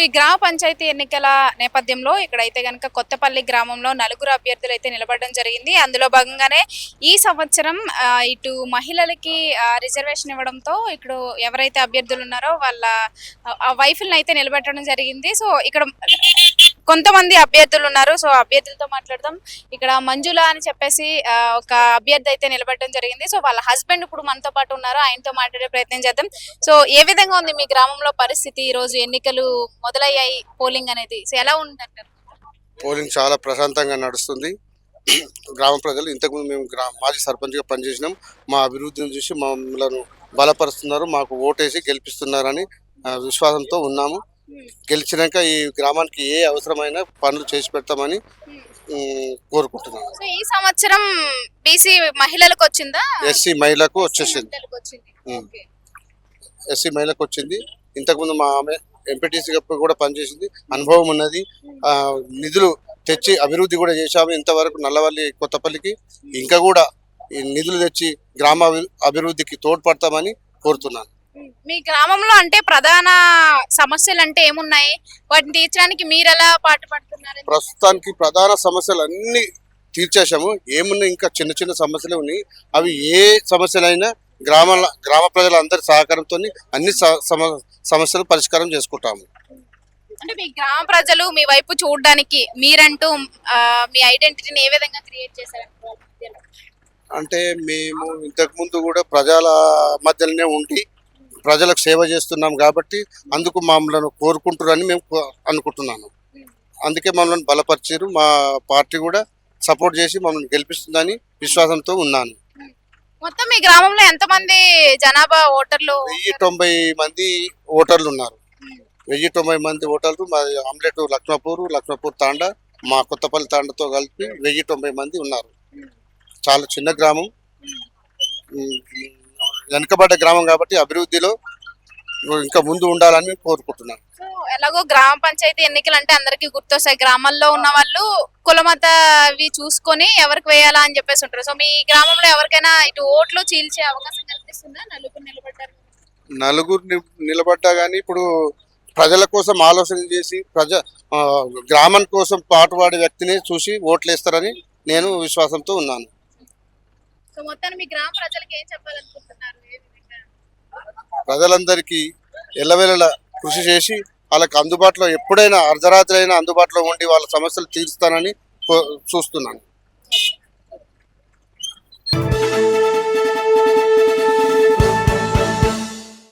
ఈ గ్రామ పంచాయతీ ఎన్నికల నేపథ్యంలో ఇక్కడైతే కనుక కొత్తపల్లి గ్రామంలో నలుగురు అభ్యర్థులు అయితే నిలబడడం జరిగింది. అందులో భాగంగానే ఈ సంవత్సరం ఇటు మహిళలకి రిజర్వేషన్ ఇవ్వడంతో ఇక్కడ ఎవరైతే అభ్యర్థులు ఉన్నారో వాళ్ళ ఆ, వైఫుల్ని అయితే నిలబెట్టడం జరిగింది. సో ఇక్కడ కొంతమంది అభ్యర్థులు ఉన్నారు. సో అభ్యర్థులతో మాట్లాడదాం. ఇక్కడ మంజుల అని చెప్పేసి ఒక అభ్యర్థి అయితే నిలబడడం జరిగింది. సో వాళ్ళ హస్బెండ్ ఇప్పుడు మనతో పాటు ఉన్నారు. ఆయనతో మాట్లాడే ప్రయత్నం చేద్దాం. సో ఏ విధంగా ఉంది మీ గ్రామంలో పరిస్థితి ఈ రోజు ఎన్నికలు మొదలయ్యాయి. పోలింగ్ అనేది సో ఎలా ఉందంటారు? పోలింగ్ చాలా ప్రశాంతంగా నడుస్తుంది. గ్రామ ప్రజలు ఇంతకుముందు మేము గ్రామ మాజీ సర్పంచ్గా పనిచేసినాం. మా అభివృద్ధిని చూసి మమ్మల్ని బలపరుస్తున్నారు. మాకు ఓటేసి గెలిపిస్తున్నారని విశ్వాసంతో ఉన్నాము. గెలిచినాక ఈ గ్రామానికి ఏ అవసరమైన పనులు చేసి పెడతామని కోరుకుంటున్నాను. సో ఈ సంవత్సరం బీసీ మహిళలకు వచ్చిందా? ఎస్సీ మహిళకు వచ్చేసింది. మహిళలకు వచ్చింది. ఓకే. ఎస్సీ మహిళకు వచ్చింది. ఇంతకుముందు మా ఆమె ఎంపీటీసీ కూడా పనిచేసింది. అనుభవం ఉన్నది. ఆ, నిధులు తెచ్చి అభివృద్ధి కూడా చేశాము ఇంతవరకు నల్లవల్లి కొత్తపల్లికి. ఇంకా కూడా ఈ నిధులు తెచ్చి గ్రామ అభి- అభివృద్ధికి తోడ్పడతామని కోరుతున్నాను. మీ గ్రామంలో అంటే ప్రధాన సమస్యలు అంటే ఏమున్నాయి? వాటిని తీర్చడానికి మీరు ఎలా పాటు పడుతున్నారు ప్రస్తుతానికి ప్రధాన సమస్యలు అన్ని తీర్చేశాము. ఏమున్నా ఇంకా చిన్న చిన్న సమస్యలు ఉన్నాయి. అవి ఏ సమస్యలైనా గ్రామాల గ్రామ ప్రజలందరి సహకారంతో అన్ని సమస్యలు పరిష్కారం చేసుకుంటాము. అంటే మీ గ్రామ ప్రజలు మీ వైపు చూడడానికి మీరంటూ మీ ఐడెంటిటీని ఏ విధంగా క్రియేట్ చేశారు అంటే మేము ఇంతకు ముందు కూడా ప్రజల మధ్యలోనే ఉండి ప్రజలకు సేవ చేస్తున్నాం కాబట్టి అందుకు మమ్మల్ని కోరుకుంటున్నారని మేము అనుకుంటున్నాను. అందుకే మమ్మల్ని బలపరిచారు మా పార్టీ కూడా సపోర్ట్ చేసి మమ్మల్ని గెలిపిస్తుందని విశ్వాసంతో ఉన్నాను. మొత్తం మీ గ్రామంలో ఎంతమంది జనాభా ఓటర్లు వెయ్యి తొంభై మంది ఓటర్లు ఉన్నారు. వెయ్యి తొంభై మంది ఓటర్లు మా ఆమ్లెట్ లక్ష్మపూర్ లక్ష్మపూర్ తాండా మా కొత్తపల్లి తాండతో కలిపి వెయ్యి తొంభై మంది ఉన్నారు. చాలా చిన్న గ్రామం. వెనుకబడ్డ గ్రామం కాబట్టి అభివృద్ధిలో ఇంకా ముందు ఉండాలని కోరుకుంటున్నాను. సో ఎలాగో గ్రామ పంచాయతీ ఎన్నికలు అంటే అందరికి గుర్తొస్తాయి. గ్రామాల్లో ఉన్న వాళ్ళు కులమత అవి చూసుకొని ఎవరికి వేయాలా అని చెప్పేసి ఉంటారు. సో మీ గ్రామంలో ఎవరికైనా ఇటు ఓట్లు చీల్చే అవకాశం కనిపిస్తుందా నలుగురు నిలబడ్డారు. నలుగురు నిలబడ్డా కానీ ఇప్పుడు ప్రజల కోసం ఆలోచన చేసి ప్రజ గ్రామం కోసం పాటుపడే వ్యక్తిని చూసి ఓట్లు వేస్తారని నేను విశ్వాసంతో ఉన్నాను. సో మొత్తాన్ని మీ గ్రామ ప్రజలకు ఏం చెప్పాలనుకుంటున్నారు? ఏ విధంగా? ప్రజలందరికీ ఎల్లవేళలా కృషి చేసి వాళ్ళకి అందుబాటులో ఎప్పుడైనా అర్ధరాత్రి అయినా అందుబాటులో ఉండి వాళ్ళ సమస్యలు తీరుస్తానని చూస్తున్నాను.